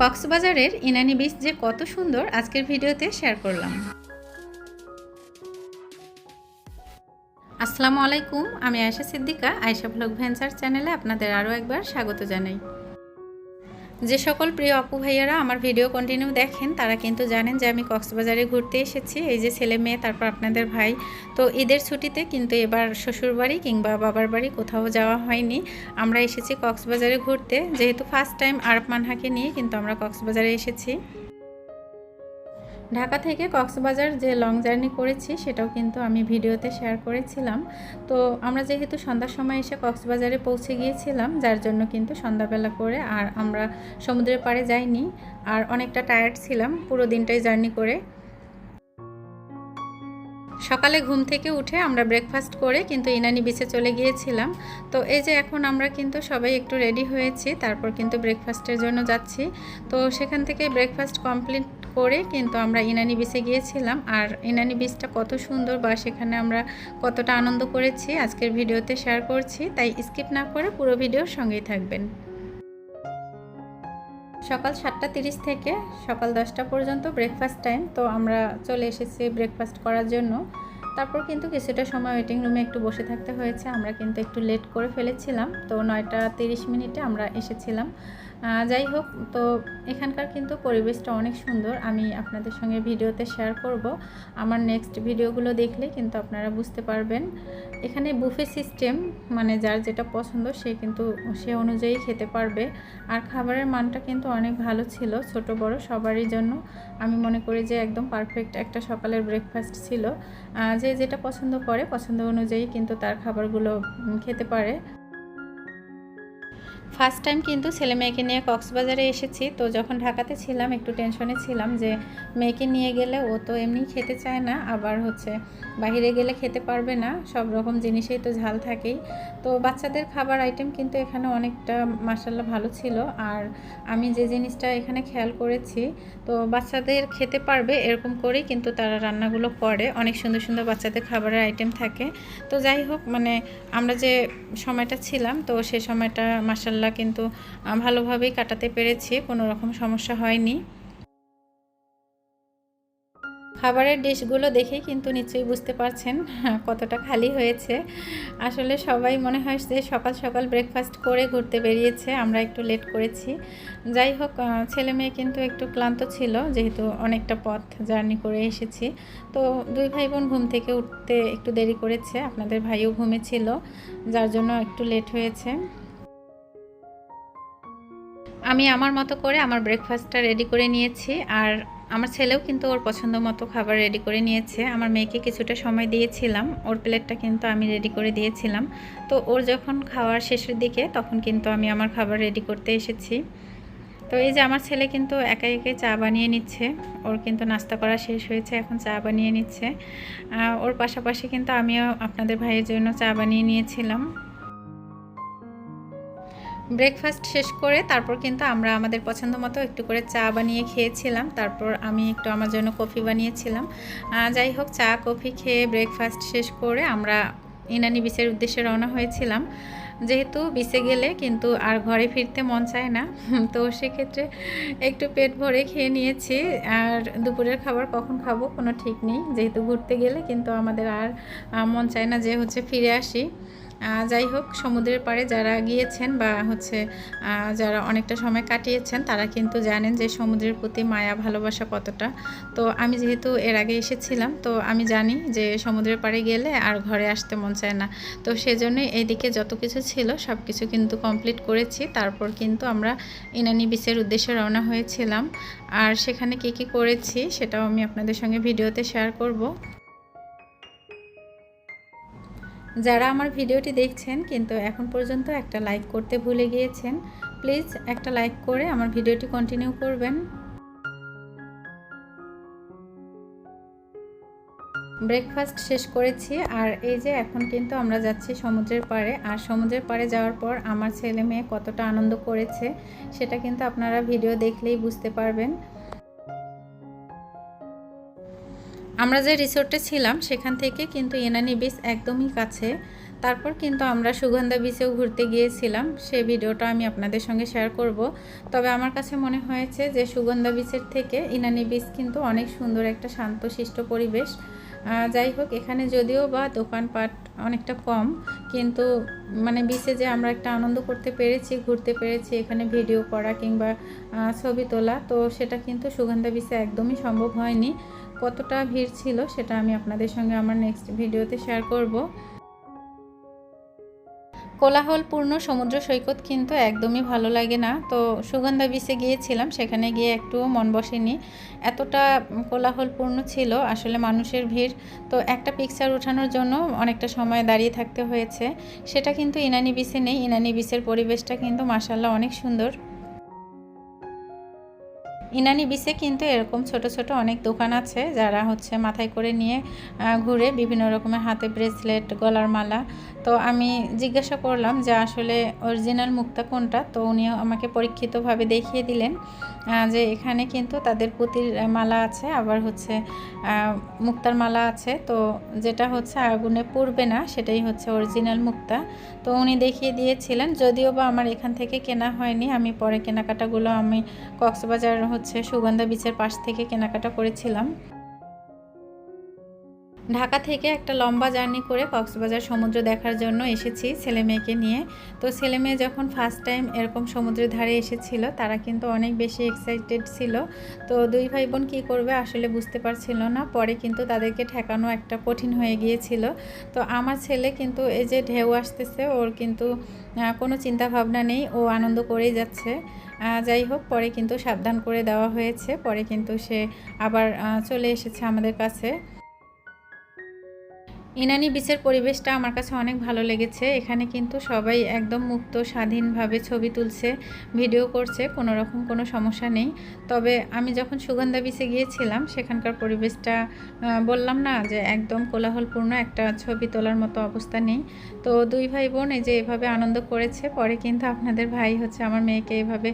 কক্সবাজারের ইনানি বিচ যে কত সুন্দর আজকের ভিডিওতে শেয়ার করলাম। আসসালামু আলাইকুম, আমি আয়েশা সিদ্দিকা, আয়েশা ব্লগ ভেঞ্চার চ্যানেলে আপনাদের আরও একবার স্বাগত জানাই। যে সকল প্রিয় অপু ভাইয়ারা আমার ভিডিও কন্টিনিউ দেখেন, তারা কিন্তু জানেন যে আমি কক্সবাজারে ঘুরতে এসেছি, এই যে ছেলে মেয়ে, তারপর আপনাদের ভাই। তো ঈদের ছুটিতে কিন্তু এবার শ্বশুরবাড়ি কিংবা বাবার বাড়ি কোথাও যাওয়া হয়নি। আমরা এসেছি কক্সবাজারে ঘুরতে, যেহেতু ফার্স্ট টাইম আরব মানহাকে নিয়ে কিন্তু আমরা কক্সবাজারে এসেছি। ঢাকা থেকে কক্সবাজার যে লং জার্নি করেছি, সেটাও কিন্তু আমি ভিডিওতে শেয়ার করেছিলাম। তো আমরা যেহেতু সন্ধ্যার সময় এসে কক্সবাজারে পৌঁছে গিয়েছিলাম, যার জন্য কিন্তু সন্ধ্যাবেলা করে আর আমরা সমুদ্রের পাড়ে যাইনি, আর অনেকটা টায়ার্ড ছিলাম পুরো দিনটাই জার্নি করে। সকালে ঘুম থেকে উঠে আমরা ব্রেকফাস্ট করে কিন্তু ইনানি বিচে চলে গিয়েছিলাম। তো এই যে এখন আমরা কিন্তু সবাই একটু রেডি হয়েছি, তারপর কিন্তু ব্রেকফাস্টের জন্য যাচ্ছি। তো সেখান থেকে ব্রেকফাস্ট কমপ্লিট করে কিন্তু আমরা ইনানি বিচে গিয়েছিলাম। আর ইনানি বিচটা কত সুন্দর বা সেখানে আমরা কতটা আনন্দ করেছি আজকের ভিডিওতে শেয়ার করছি। তাই স্কিপ না করে পুরো ভিডিওর সঙ্গেই থাকবেন। সকাল সাতটা তিরিশ থেকে সকাল দশটা পর্যন্ত ব্রেকফাস্ট টাইম তো আমরা চলে এসেছি ব্রেকফাস্ট করার জন্য। তারপর কিন্তু কিছুটা সময় ওয়েটিং রুমে একটু বসে থাকতে হয়েছে। আমরা কিন্তু একটু লেট করে ফেলেছিলাম। তো নয়টা তিরিশ মিনিটে আমরা এসেছিলাম। যাই হোক, তো এখানকার কিন্তু পরিবেশটা অনেক সুন্দর। আমি আপনাদের সঙ্গে ভিডিওতে শেয়ার করব। আমার নেক্সট ভিডিওগুলো দেখলে কিন্তু আপনারা বুঝতে পারবেন। এখানে বুফে সিস্টেম মানে যার যেটা পছন্দ, সে কিন্তু, সে অনুযায়ী খেতে পারবে। আর খাবারের মানটা কিন্তু অনেক ভালো ছিল, ছোট বড় সবারই জন্য। আমি মনে করি যে একদম পারফেক্ট একটা সকালের ব্রেকফাস্ট ছিল। যে যেটা পছন্দ করে, পছন্দ অনুযায়ী কিন্তু তার খাবারগুলো খেতে পারে। ফার্স্ট টাইম কিন্তু ছেলে মেয়েকে নিয়ে কক্সবাজারে এসেছি। তো যখন ঢাকাতে ছিলাম, একটু টেনশনে ছিলাম যে মেয়েকে নিয়ে গেলে ও তো এমনি খেতে চায় না, আবার হচ্ছে বাহিরে গেলে খেতে পারবে না, সব রকম জিনিসেই তো ঝাল থাকেই। তো বাচ্চাদের খাবার আইটেম কিন্তু এখানে অনেকটা মাসাল্লাহ ভালো ছিল। আর আমি যে জিনিসটা এখানে খেয়াল করেছি, তো বাচ্চাদের খেতে পারবে এরকম করেই কিন্তু তারা রান্নাগুলো করে। অনেক সুন্দর সুন্দর বাচ্চাদের খাবারের আইটেম থাকে। তো যাই হোক মানে আমরা যে সময়টা ছিলাম, তো সে সময়টা মাসাল্লাহ কিন্তু ভালোভাবেই কাটাতে পেরেছি, কোনো রকম সমস্যা হয়নি। খাবারের ডিশগুলো দেখেই কিন্তু নিশ্চয়ই বুঝতে পারছেন কতটা খালি হয়েছে। আসলে সবাই মনে হয় যে সকাল সকাল ব্রেকফাস্ট করে ঘুরতে বেরিয়েছে, আমরা একটু লেট করেছি। যাই হোক ছেলে মেয়ে কিন্তু একটু ক্লান্ত ছিল, যেহেতু অনেকটা পথ জার্নি করে এসেছি। তো দুই ভাই বোন ঘুম থেকে উঠতে একটু দেরি করেছে, আপনাদের ভাইও ঘুমেছিল যার জন্য একটু লেট হয়েছে। আমি আমার মতো করে আমার ব্রেকফাস্টটা রেডি করে নিয়েছি। আর আমার ছেলেও কিন্তু ওর পছন্দ মতো খাবার রেডি করে নিয়েছে। আমার মেয়েকে কিছুটা সময় দিয়েছিলাম। ওর প্লেটটা কিন্তু আমি রেডি করে দিয়েছিলাম। তো ওর যখন খাওয়ার শেষের দিকে, তখন কিন্তু আমি আমার খাবার রেডি করতে এসেছি। তো এই যে আমার ছেলে কিন্তু একা একে চা বানিয়ে নিচ্ছে। ওর কিন্তু নাস্তা করা শেষ হয়েছে, এখন চা বানিয়ে নিচ্ছে। ওর পাশাপাশি কিন্তু আমিও আপনাদের ভাইয়ের জন্য চা বানিয়ে নিয়েছিলাম। ব্রেকফাস্ট শেষ করে তারপর কিন্তু আমরা আমাদের পছন্দ মতো একটু করে চা বানিয়ে খেয়েছিলাম। তারপর আমি একটু আমার জন্য কফি বানিয়েছিলাম। যাই হোক, চা, কফি খেয়ে ব্রেকফাস্ট শেষ করে আমরা ইনানি বিচের উদ্দেশ্যে রওনা হয়েছিলাম। যেহেতু বিচে গেলে কিন্তু আর ঘরে ফিরতে মন চায় না, তো সেক্ষেত্রে একটু পেট ভরে খেয়ে নিয়েছি। আর দুপুরের খাবার কখন খাব কোনো ঠিক নেই। যেহেতু ঘুরতে গেলে কিন্তু আমাদের আর মন চায় না যে হচ্ছে ফিরে আসি। যাই হোক, সমুদ্রের পাড়ে যারা গিয়েছেন বা হচ্ছে যারা অনেকটা সময় কাটিয়েছেন, তারা কিন্তু জানেন যে সমুদ্রের প্রতি মায়া, ভালোবাসা কতটা। তো আমি যেহেতু এর আগে এসেছিলাম, তো আমি জানি যে সমুদ্রের পাড়ে গেলে আর ঘরে আসতে মন চায় না। তো সেজন্য এইদিকে যত কিছু ছিল, সব কিছু কিন্তু কমপ্লিট করেছি। তারপর কিন্তু আমরা ইনানি বিচের উদ্দেশ্যে রওনা হয়েছিলাম। আর সেখানে কি কি করেছি, সেটাও আমি আপনাদের সঙ্গে ভিডিওতে শেয়ার করব। যারা আমার ভিডিওটি দেখছেন কিন্তু এখন পর্যন্ত একটা লাইক করতে ভুলে গিয়েছেন, প্লিজ একটা লাইক করে আমার ভিডিওটি কন্টিনিউ করবেন। ব্রেকফাস্ট শেষ করেছি আর এই যে এখন কিন্তু আমরা যাচ্ছি সমুদ্রের পাড়ে আর সমুদ্রের পাড়ে যাওয়ার পর আমার ছেলে মেয়ে কতটা আনন্দ করেছে সেটা কিন্তু আপনারা ভিডিও দেখলেই বুঝতে পারবেন। আমরা যে রিসোর্টে ছিলাম, সেখান থেকে কিন্তু এনানি বিচ একদমই কাছে। তারপর কিন্তু আমরা সুগন্ধা বিচেও ঘুরতে গিয়েছিলাম। সেই ভিডিওটা আমি আপনাদের সঙ্গে শেয়ার করব। তবে আমার কাছে মনে হয়েছে যে সুগন্ধা বিচের থেকে ইনানি বিচ কিন্তু অনেক সুন্দর একটা শান্তশিষ্ট পরিবেশ। যাই হোক, এখানে যদিও বা দোকানপাট অনেকটা কম, কিন্তু মানে বিচে যে আমরা একটা আনন্দ করতে পেরেছি, ঘুরতে পেরেছি, এখানে ভিডিও করা কিংবা ছবি তোলা, তো সেটা কিন্তু সুগন্ধা বিচে একদমই সম্ভব হয়নি। কতটা ভিড় ছিল সেটা আমি আপনাদের সঙ্গে আমার নেক্সট ভিডিওতে শেয়ার করব। কোলাহলপূর্ণ সমুদ্র সৈকত কিন্তু একদমই ভালো লাগে না। তো সুগন্ধা বিচে গিয়েছিলাম, সেখানে গিয়ে একটুও মন বসেনি। এতটা কোলাহলপূর্ণ ছিল, আসলে মানুষের ভিড়। তো একটা পিকচার ওঠানোর জন্য অনেকটা সময় দাঁড়িয়ে থাকতে হয়েছে। সেটা কিন্তু ইনানি বিচে নেই, ইনানি বিচের পরিবেশটা কিন্তু মাসাল্লাহ অনেক সুন্দর। ইনানি বিচে কিন্তু এরকম ছোট ছোট অনেক দোকান আছে, যারা হচ্ছে মাথায় করে নিয়ে ঘুরে বিভিন্ন রকমের হাতে ব্রেসলেট, গলার মালা। তো আমি জিজ্ঞাসা করলাম যে আসলে অরিজিনাল মুক্তা কোনটা? তো উনি আমাকে পরীক্ষিতভাবে দেখিয়ে দিলেন যে এখানে কিন্তু তাদের পুতির মালা আছে, আবার হচ্ছে মুক্তার মালা আছে। তো যেটা হচ্ছে আগুনে পুড়বে না, সেটাই হচ্ছে অরিজিনাল মুক্তা। তো উনি দেখিয়ে দিয়েছিলেন, যদিও বা আমার এখান থেকে কেনা হয়নি, আমি পরে কেনাকাটাগুলো আমি কক্সবাজার হচ্ছে সুগন্ধা বিচের পাশ থেকে কেনাকাটা করেছিলাম। ঢাকা থেকে একটা লম্বা জার্নি করে কক্সবাজার সমুদ্র দেখার জন্য এসেছি ছেলে মেয়েকে নিয়ে। তো ছেলে মেয়ে যখন ফার্স্ট টাইম এরকম সমুদ্রের ধারে এসেছিল, তারা কিন্তু অনেক বেশি এক্সাইটেড ছিল। তো দুই ভাই বোন কী করবে আসলে বুঝতে পারছিল না। পরে কিন্তু তাদেরকে ঠেকানো একটা কঠিন হয়ে গিয়েছিল। তো আমার ছেলে কিন্তু এই যে ঢেউ আসতেছে, ওর কিন্তু কোনো চিন্তা ভাবনা নেই। ও আনন্দ করেই যাচ্ছে। যাই হোক, পরে কিন্তু সাবধান করে দেওয়া হয়েছে। পরে কিন্তু সে আবার চলে এসেছে আমাদের কাছে। ইনানি বিচের পরিবেশটা আমার কাছে অনেক ভালো লেগেছে। এখানে কিন্তু সবাই একদম মুক্ত, স্বাধীনভাবে ছবি তুলছে, ভিডিও করছে, কোনো রকম কোনো সমস্যা নেই। তবে আমি যখন সুগন্ধা বিচে গিয়েছিলাম, সেখানকার পরিবেশটা বললাম না যে একদম কোলাহলপূর্ণ একটা ছবি তোলার মতো অবস্থা নেই। তো দুই ভাই বোন এই যে এভাবে আনন্দ করেছে, পরে কিন্তু আপনাদের ভাই হচ্ছে আমার মেয়েকে এভাবে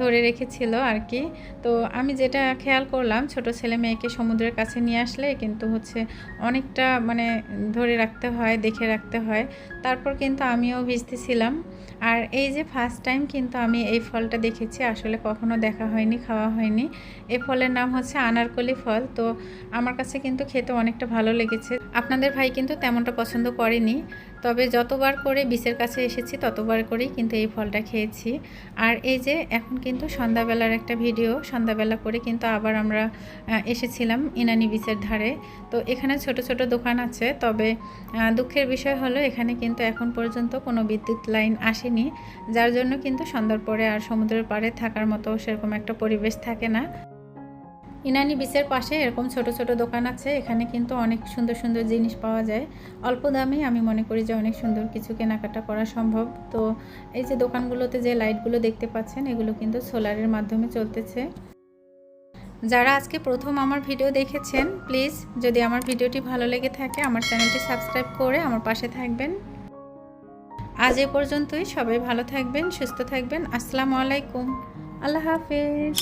ধরে রেখেছিল আর কি তো আমি যেটা খেয়াল করলাম, ছোট ছেলে মেয়েকে সমুদ্রের কাছে নিয়ে আসলে কিন্তু হচ্ছে অনেকটা মানে ধরে রাখতে হয়, দেখে রাখতে হয়। তারপর কিন্তু আমিও ভিজতেছিলাম। আর এই যে ফার্স্ট টাইম কিন্তু আমি এই ফলটা দেখেছি, আসলে কখনো দেখা হয়নি, খাওয়া হয়নি। এই ফলের নাম হচ্ছে আনারকলি ফল। তো আমার কাছে কিন্তু খেতে অনেকটা ভালো লেগেছে। আপনাদের ভাই কিন্তু তেমনটা পছন্দ করেনি। তবে যতবার করে বিচের কাছে এসেছি, ততবার করেই কিন্তু এই ফলটা খেয়েছি। আর এই যে এখন কিন্তু সন্ধ্যাবেলার একটা ভিডিও, সন্ধ্যাবেলা করে কিন্তু আবার আমরা এসেছিলাম ইনানি বিচের ধারে। তো এখানে ছোট ছোট দোকান আছে, তবে দুঃখের বিষয় হলো এখানে কিন্তু এখন পর্যন্ত কোনো বিদ্যুৎ লাইন আসেনি, যার জন্য কিন্তু সন্ধ্যার পরে আর সমুদ্রের পাড়ে থাকার মতো সেরকম একটা পরিবেশ থাকে না। ইনানি বিচের পাশে এরকম ছোট ছোট দোকান আছে, এখানে কিন্তু অনেক সুন্দর সুন্দর জিনিস পাওয়া যায়। অল্প দামে আমি মনে করি যে অনেক সুন্দর কিছু কেনাকাটা করা সম্ভব। তো এই যে দোকানগুলোতে যে লাইটগুলো দেখতে পাচ্ছেন, এগুলো কিন্তু সোলারের মাধ্যমে চলতেছে। যারা আজকে প্রথম আমার ভিডিও দেখেছেন, প্লিজ যদি আমার ভিডিওটি ভালো লেগে থাকে, আমার চ্যানেলটি সাবস্ক্রাইব করে আমার পাশে থাকবেন। আজ এ পর্যন্তই, সবাই ভালো থাকবেন, সুস্থ থাকবেন। আসসালামু আলাইকুম। আল্লাহ হাফেজ।